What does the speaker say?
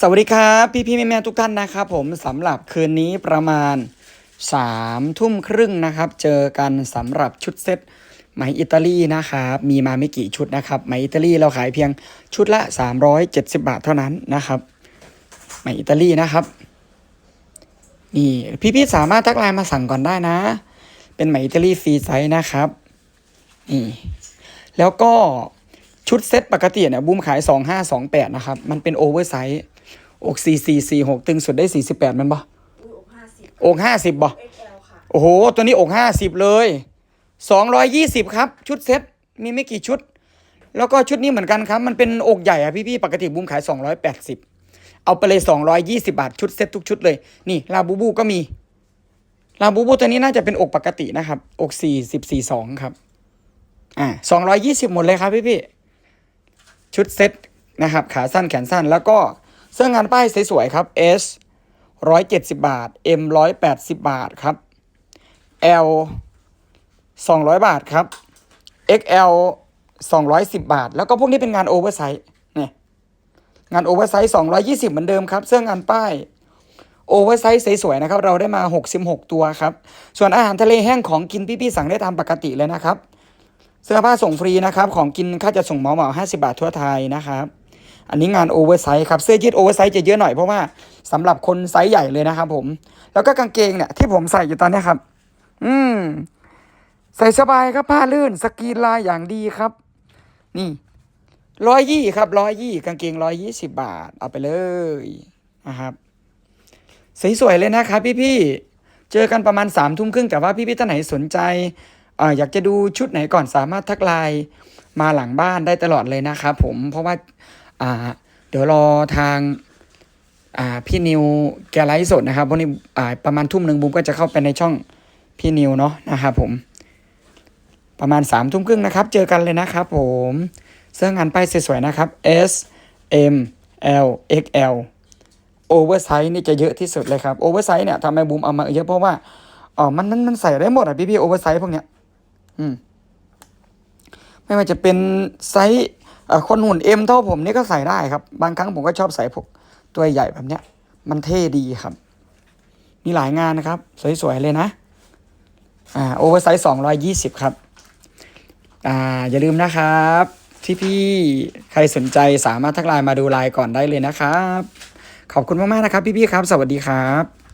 สวัสดีครับพี่พี่แม่แม่ทุกท่านนะครับผมสำหรับคืนนี้ประมาณ3ามทุ่มครึ่งนะครับ เจอกันสำหรับชุดเซตไหมอิตาลีนะครับมีมาไม่กี่ชุดนะครับไหมอิตาลีเราขายเพียงชุดละ 370 บาทเท่านั้นนะครับไหมอิตาลีนะครับนี่พี่พี่สามารถทักไลน์มาสั่งก่อนได้นะ เป็นไหมอิตาลีฟรีไซส์นะครับนี่แล้วก็ชุดเซตปกติเนี่ยบูมขาย 2528 นะครับ มันเป็นโอเวอร์ไซส์ อก4446ตึงสุดได้48มันบ่อุ้ยอกห้าสิบอก50บ่ XL ค่ะโอ้โห ตัวนี้อก50เลย220ครับ ชุดเซตมีไม่กี่ชุด แล้วก็ชุดนี้เหมือนกันครับ มันเป็นอกใหญ่อะพี่ๆปกติบูมขาย280เอาไปเลย220บาทชุดเซตทุกชุดเลย นี่ลาบูบูก็มีลาบูบูตัวนี้น่าจะเป็นอกปกตินะครับ อก40 42ครับ อ่า220หมดเลยครับพี่ๆชุดเซตนะครับ ขาสั้นแขนสั้นแล้วก็ เสื้องานป้ายสวยๆครับ S 170 บาท M 180 บาทครับ L 200 บาทครับ XL 210 บาท แล้วก็พวกนี้เป็นงานโอเวอร์ไซส์เนี่ยงานโอเวอร์ไซส์220 เหมือนเดิมครับ เสื้องานป้ายโอเวอร์ไซส์สวยๆนะครับ เราได้มา 66 ตัวครับ ส่วนอาหารทะเลแห้งของกินพี่ๆสั่งได้ตามปกติเลยนะครับ เสื้อผ้าส่งฟรีนะครับ ของกินค่าจะส่งเหมาเหมา50 บาททั่วไทยนะครับ อันนี้งานโอเวอร์ไซส์ครับเสื้อยืดโอเวอร์ไซส์จะเยอะหน่อยเพราะว่าสำหรับคนไซส์ใหญ่เลยนะครับผม แล้วก็กางเกงเนี่ยที่ผมใส่อยู่ตอนนี้ครับ อืม ใส่สบายครับผ้าลื่น สกีนลายอย่างดีครับ นี่ร้อยยี่ครับร้อยยี่กางเกงร้อยยี่สิบบาท เอาไปเลยนะครับสวยๆเลยนะครับพี่ๆเจอกันประมาณสามทุ่มครึ่งแต่ว่าพี่ๆท่านไหนสนใจเอออยากจะดูชุดไหนก่อนสามารถทักไลน์มาหลังบ้านได้ตลอดเลยนะครับผมเพราะว่า อ่า เดี๋ยวรอทางอ่าพี่นิวแกไลฟ์สดนะครับวันนี้อ่าประมาณทุ่มหนึ่งบูมก็จะเข้าไปในช่องพี่นิวเนาะนะครับผม ประมาณสามทุ่มครึ่งนะครับ เจอกันเลยนะครับผมเสื้องานป้ายสวยๆนะครับ S M L X L โอเวอร์ไซส์นี่จะเยอะที่สุดเลยครับโอเวอร์ไซส์เนี่ยทำไมบูมเอามาเยอะเพราะว่าอ๋อมันมันมันใส่ได้หมดอะพี่พี่โอเวอร์ไซส์พวกเนี้ย อืม ไม่ว่าจะเป็นไซส์ คนหุ่นเอ็มเท่าผมนี่ก็ใส่ได้ครับ บางครั้งผมก็ชอบใส่พวกตัวใหญ่แบบเนี้ย มันเท่ดีครับ มีหลายงานนะครับ สวยๆเลยนะอ่าโอเวอร์ไซส์สองร้อยยี่สิบครับอ่าอย่าลืมนะครับที่พี่ใครสนใจสามารถทักไลน์มาดูไลน์ก่อนได้เลยนะครับ ขอบคุณมากๆนะครับพี่ๆครับ สวัสดีครับ